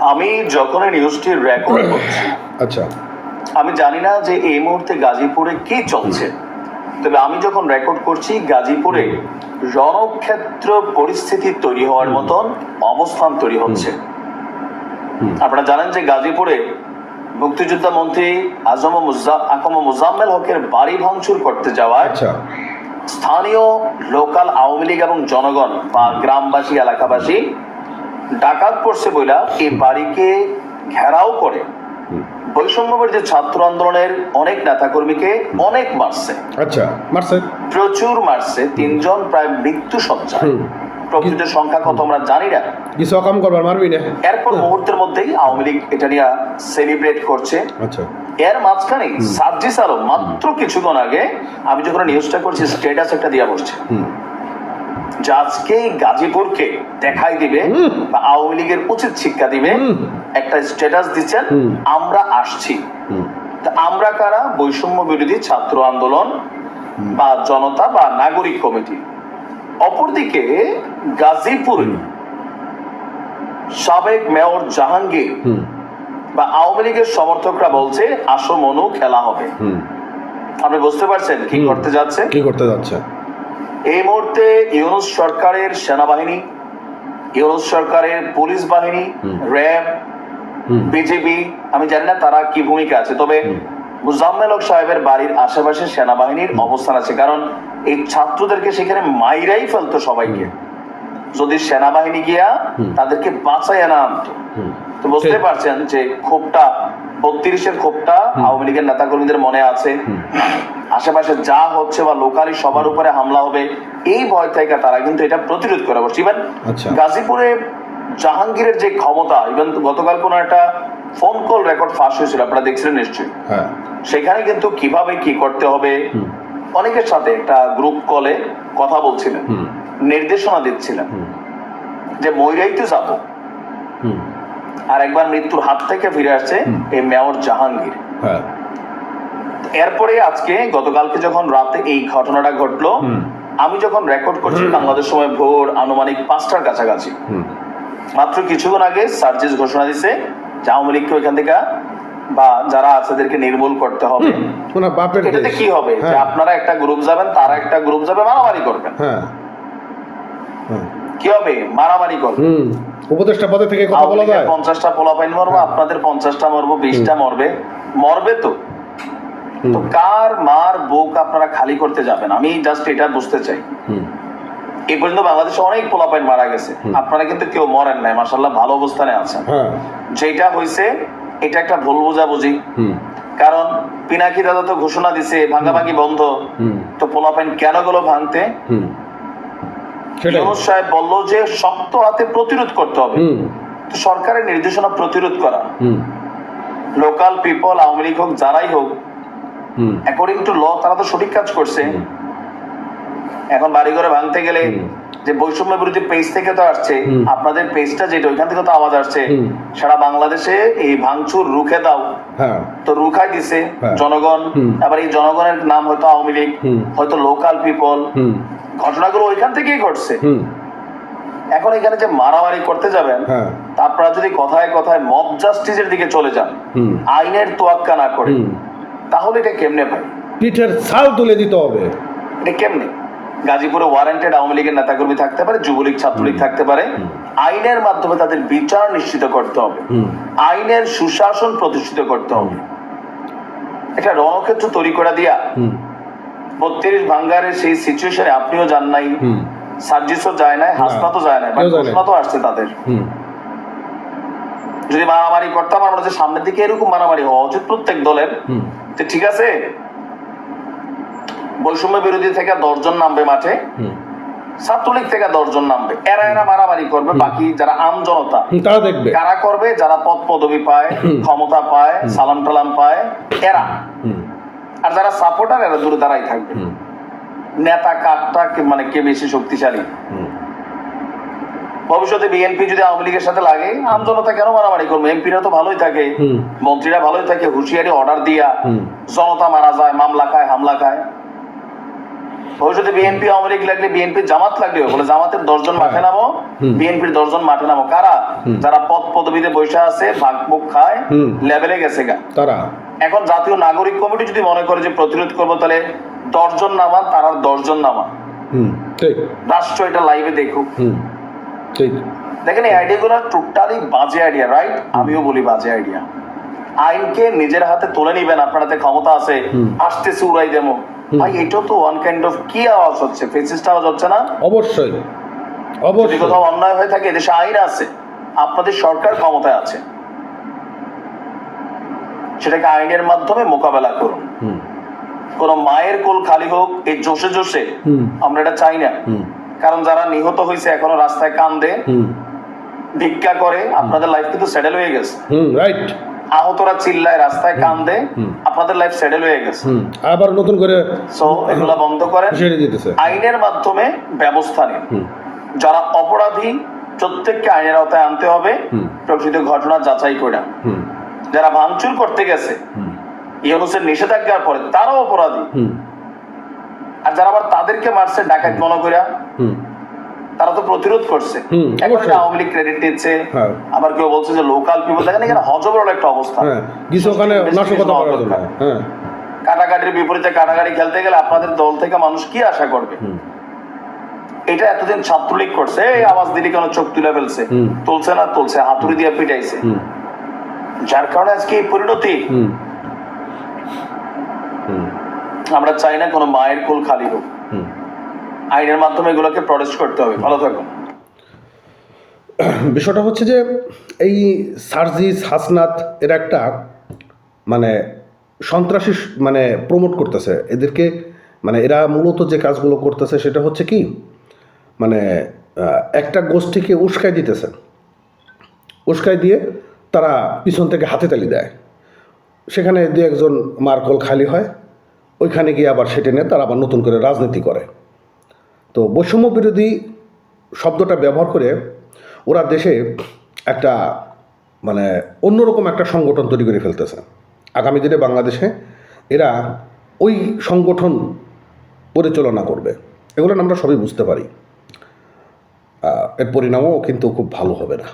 আমি যখন নিউজটি রেকর্ড করছি আচ্ছা। আমি জানি না যে এই মুহূর্তে গাজীপুরে কি চলছে। তবে আমি যখন রেকর্ড করছি গাজীপুরে রণক্ষেত্র পরিস্থিতি তৈরি হওয়ার মতন অবস্থান তৈরি হচ্ছে। আপনারা জানেন যে গাজীপুরে মুক্তিযোদ্ধা মন্ত্রী আজম আকম মুজাম্মেল হকের বাড়ি ভাঙচুর করতে যাওয়ায় আচ্ছা। স্থানীয় লোকাল আওয়ামী লীগ এবং জনগণ বা গ্রামবাসী এলাকাবাসী ডাকাত পড়ছে বইলা এই বাড়িকে ঘেরাও করে। বৈষম্যের যে ছাত্র আন্দোলনের অনেক নেতাকর্মীকে অনেক মারছে। আচ্ছা মারছে? প্রচুর মারছে তিনজন প্রায় মৃত্যু সজ্জা। প্রকৃত সংখ্যা কত আমরা জানি না। কিছু অকাম করবার মারবি না? এরপর মুহূর্তের মধ্যেই আওয়ামী লীগ এটা নিয়ে সেলিব্রেট করছে। আচ্ছা। এর মাঝখানে সার্জিস আলম মাত্র কিছুক্ষণ আগে আমি যখন নিউজটা করছি স্টেটাস একটা দিয়ে বসছে। হুম। যে আজকে গাজীপুরকে দেখাই দিবে বা আওয়ামী লীগের উচিত শিক্ষা দিবে। একটা স্ট্যাটাস দিচ্ছেন আমরা আসছি। তা আমরা কারা? বৈষম্য বিরোধী ছাত্র আন্দোলন বা জনতা বা নাগরিক কমিটি। অপরদিকে গাজীপুর সাবেক মেয়র জাহাঙ্গীর বা আওয়ামী লীগের সমর্থকরা বলছে আসো মনু খেলা হবে। আপনি বুঝতে পারছেন কি। করতে যাচ্ছে? কি করতে যাচ্ছে? এই মুহূর্তে ইউনুস সরকারের সেনাবাহিনী ইউনুস সরকারের পুলিশ বাহিনী র্যাব বিজেপি আমি জানি না তারা কি ভূমিকা আছে তবে হুম। মুজাম্মেল হক সাহেবের বাড়ির আশেপাশে সেনাবাহিনীর অবস্থান আছে কারণ এই ছাত্রদেরকে সেখানে মাইরাই ফেলতো সবাইকে। যদি সেনাবাহিনী গিয়া তাদেরকে বাঁচাই না আনতো তো বুঝতে পারছেন যে ক্ষোভটা বত্রিশের ক্ষোভটা আওয়ামী লীগের নেতাকর্মীদের মনে আছে। আশেপাশে যা হচ্ছে বা লোকালি সবার উপরে হামলা হবে এই ভয় থেকে তারা কিন্তু এটা প্রতিরোধ করে বসছে ইভেন আচ্ছা। গাজীপুরে জাহাঙ্গীরের যে ক্ষমতা ইভেন গতকাল কোন একটা ফোন কল রেকর্ড ফাঁস হয়েছিল আপনারা দেখছিলেন নিশ্চয়ই। হ্যাঁ। সেখানে কিন্তু কীভাবে কি করতে হবে অনেকের সাথে একটা গ্রুপ কলে কথা বলছিলেন নির্দেশনা দিচ্ছিলেন যে ময়রাই তো যাব। আর একবার মৃত্যুর হাত থেকে ফিরে আসছে। এই মেয়র জাহাঙ্গীর। হ্যাঁ। এরপরে আজকে গতকালকে যখন রাতে এই ঘটনাটা ঘটলো আমি যখন রেকর্ড করছি বাংলাদেশ সময় ভোর আনুমানিক পাঁচটার কাছাকাছি। মাত্র কিছুক্ষণ আগে সার্জিস ঘোষণা দিছে যে আওয়ামী লীগকে ওইখান থেকে বা যারা আছে এদেরকে নির্মূল করতে হবে। এটাতে কি হবে? যে হ্যাঁ। আপনারা একটা গ্রুপ যাবেন তারা একটা গ্রুপ যাবে মারামারি করবেন। হ্যাঁ। কি হবে? মারামারি করবেন। উপদেষ্টা পদে থেকে কথা বলা যায়? পঞ্চাশটা পোলাপাইন মরবো হ্যাঁ। আপনাদের পঞ্চাশটা মরবো বিশটা মরবে। মরবে তো। তো কার মার বুক আপনারা খালি করতে যাবেন? আমি জাস্ট এটা বুঝতে চাই। এই পর্যন্ত বাংলাদেশে অনেক পোলাপাইন মারা গেছে। আপনারা কিন্তু কেউ মরেন নাই মাসাল্লাহ ভালো অবস্থানে আছেন। হ্যাঁ। যেটা হয়েছে এটা একটা ভুল বোঝাবুঝি। কারণ পিনাকি দাদা তো ঘোষণা দিছে ভাঙাভাঙি বন্ধ। হুম। তো পোলাপাইন কেন গেলো ভাঙতে? ইউনুস সাহেব বলল যে শক্ত হাতে প্রতিরোধ করতে হবে। তো সরকারের নির্দেশনা প্রতিরোধ করা। লোকাল পিপল আওয়ামী লীগ হোক যারাই হোক অ্যাকর্ডিং টু ল তারা তো সঠিক কাজ করছে। এখন বাড়ি ঘরে ভাঙতে গেলে। যে বৈষম্য বিরোধী পেজ থেকে তো আসছে আপনাদের পেজটা যেটা ওইখান থেকে তো আওয়াজ আসছে। সারা বাংলাদেশে এই ভাঙচুর রুখে দাও। হ্যাঁ। তো রুখাই দিছে হ্যাঁ। জনগণ। আবার এই জনগণের নাম হয়তো আওয়ামী লীগ হয়তো লোকাল পিপল ঘটনাগুলো ওইখান থেকেই ঘটছে। এখন এখানে যে মারামারি করতে যাবেন হ্যাঁ। আপনারা যদি কথায় কথায় মব জাস্টিসের দিকে চলে যান আইনের তোয়াক্কা না করে তাহলে এটা কেমনে ভাই পিঠের ছাল তুলে দিতে হবে। এটা কেমনে? গাজীপুরে ওয়ারেন্টেড আওয়ামী লীগের নেতাকর্মী থাকতে পারে যুবলীগ ছাত্রলীগ থাকতে পারে। আইনের মাধ্যমে তাদের বিচার নিশ্চিত করতে হবে। আইনের সুশাসন প্রতিষ্ঠিত করতে হবে। এটা রণক্ষেত্র তৈরি করে দিয়া। বত্রিশ ভাঙ্গারের সেই সিচুয়েশনে আপনিও যান নাই। সার্জিসও যায় নাই নাই কেউ যায় নাই। ঘোষণা তো আসছে তাদের। যদি মারামারি করতাম আমরা যে সামনের দিকে এরকম মারামারি হওয়া উচিত প্রত্যেক দলের। ঠিক আছে বৈষম্য বিরোধী থেকে দশজন নামবে মাঠে ছাত্রলীগ থেকে দশজন নামবে। এরা এরা মারামারি করবে বাকি যারা আম জনতা তারা দেখবে। কারা করবে যারা পদ পদবি পায় ক্ষমতা পায় সালাম টালাম পায় এরা। আর যারা সাপোর্টার এরা দূরে দাঁড়াই থাকবে। নেতা কাঠটা মানে কে বেশি শক্তিশালী? ভবিষ্যতে বিএনপি যদি আওয়ামী লীগের সাথে লাগে আম জনতা কেন মারামারি করবে? এমপিরা তো ভালোই থাকে মন্ত্রীরা ভালোই থাকে হুঁশিয়ারি অর্ডার দিয়া জনতা মারা যায় মামলা খায় হামলা খায়। ভবিষ্যতে বিএনপি আওয়ামী লীগ লাগলে বিএনপি জামাত লাগলে বলে জামাতের দশজন মাঠে নামো বিএনপির দশজন মাঠে নামো। কারা। যারা পদ পদবিতে বসে আছে ভাগ মুখ খায়। লেভেলে গেছে গা। তারা? এখন জাতীয় নাগরিক কমিটি যদি মনে করে যে প্রতিরোধ করব তাহলে দশজন নামা তারা দশজন নামা। রাষ্ট্র এটা লাইভে দেখুক। দেখেন এই আইডিয়াগুলো টোটালি বাজে আইডিয়া রাইট আমিও বলি বাজে আইডিয়া আইনকে নিজের হাতে তুলে নিবেন আপনার হাতে ক্ষমতা আছে। আসতেছে উড়াই দেবো। ভাই এটাও তো ওয়ান কাইন্ড অফ কি আওয়াজ হচ্ছে? ফেসিস্ট আওয়াজ হচ্ছে না? অবশ্যই। অবশ্যই। কোথাও অন্যায় হয়ে থাকে দেশে আইন আছে আপনাদের সরকার ক্ষমতায় আছে। সেটাকে আইনের মাধ্যমে মোকাবেলা করুন। কোন মায়ের কোল খালি হোক এই জোশে জোশে আমরা এটা চাই না। কারণ যারা নিহত হয়েছে এখনও রাস্তায় কান্দে হুম। ভিক্ষা করে আপনাদের লাইফ কিন্তু সেটেল হয়ে গেছে। রাইট আহতরা চিল্লায় রাস্তায় কান্দে আপনাদের লাইফ সেটেল হয়ে গেছে। আবার নতুন করে সো এগুলা বন্ধ করেন। আইনের মাধ্যমে ব্যবস্থা নিন। যারা অপরাধী প্রত্যেককে আইনের আওতায় আনতে হবে। প্রকৃত ঘটনা যাচাই করে। যারা ভাঙচুর করতে গেছে ইউনুসের নিষেধাজ্ঞার পরে তারাও অপরাধী। আর যারা আবার তাদেরকে মারছে ডাকাত মনে করে হুম। তারা তো প্রতিরোধ করছে। এখন এটা আওয়ামী লীগ ক্রেডিট দিচ্ছে হ্যাঁ। আবার কেউ বলছে যে লোকাল পিপল দেখেন এখানে হজবরল একটা অবস্থা। হ্যাঁ কিছু ওখানে নাশকতা করার জন্য হ্যাঁ। কাটাকাটির বিপরীতে কাটাকাটি খেলতে গেলে আপনাদের দল থেকে মানুষ কি আশা করবে? এটা এতদিন ছাত্রলীগ করছে এই আওয়াজ দিলি কেন চোখ তুলে ফেলছে? তুলছে না তুলছে হাতুড়ি দিয়ে পিটাইছে। যার কারণে আজকে এই পরিণতি। আমরা চাই না কোনো মায়ের কোল খালি হোক। আইনের মাধ্যমে এগুলোকে প্রটেস্ট করতে হবে। ভালো থাকুন। বিষয়টা হচ্ছে যে, এই সার্জিস হাসনাত এরা একটা মানে সন্ত্রাসী মানে প্রমোট করতেছে। এদেরকে মানে এরা মূলত যে কাজগুলো করতেছে সেটা হচ্ছে কি মানে একটা গোষ্ঠীকে উস্কাই দিতেছে। উস্কাই দিয়ে তারা পিছন থেকে হাতে তালি দেয়। সেখানে দু একজন মার্কল খালি হয়। ওইখানে গিয়ে আবার সেটে নিয়ে তারা আবার নতুন করে রাজনীতি করে। তো বৈষম্য বিরোধী শব্দটা ব্যবহার করে ওরা দেশে একটা মানে অন্যরকম একটা সংগঠন তৈরি করে ফেলতেছে। আগামী দিনে বাংলাদেশে এরা ওই সংগঠন পরিচালনা করবে। এগুলো আমরা সবই বুঝতে পারি। এর পরিণামও কিন্তু খুব ভালো হবে না।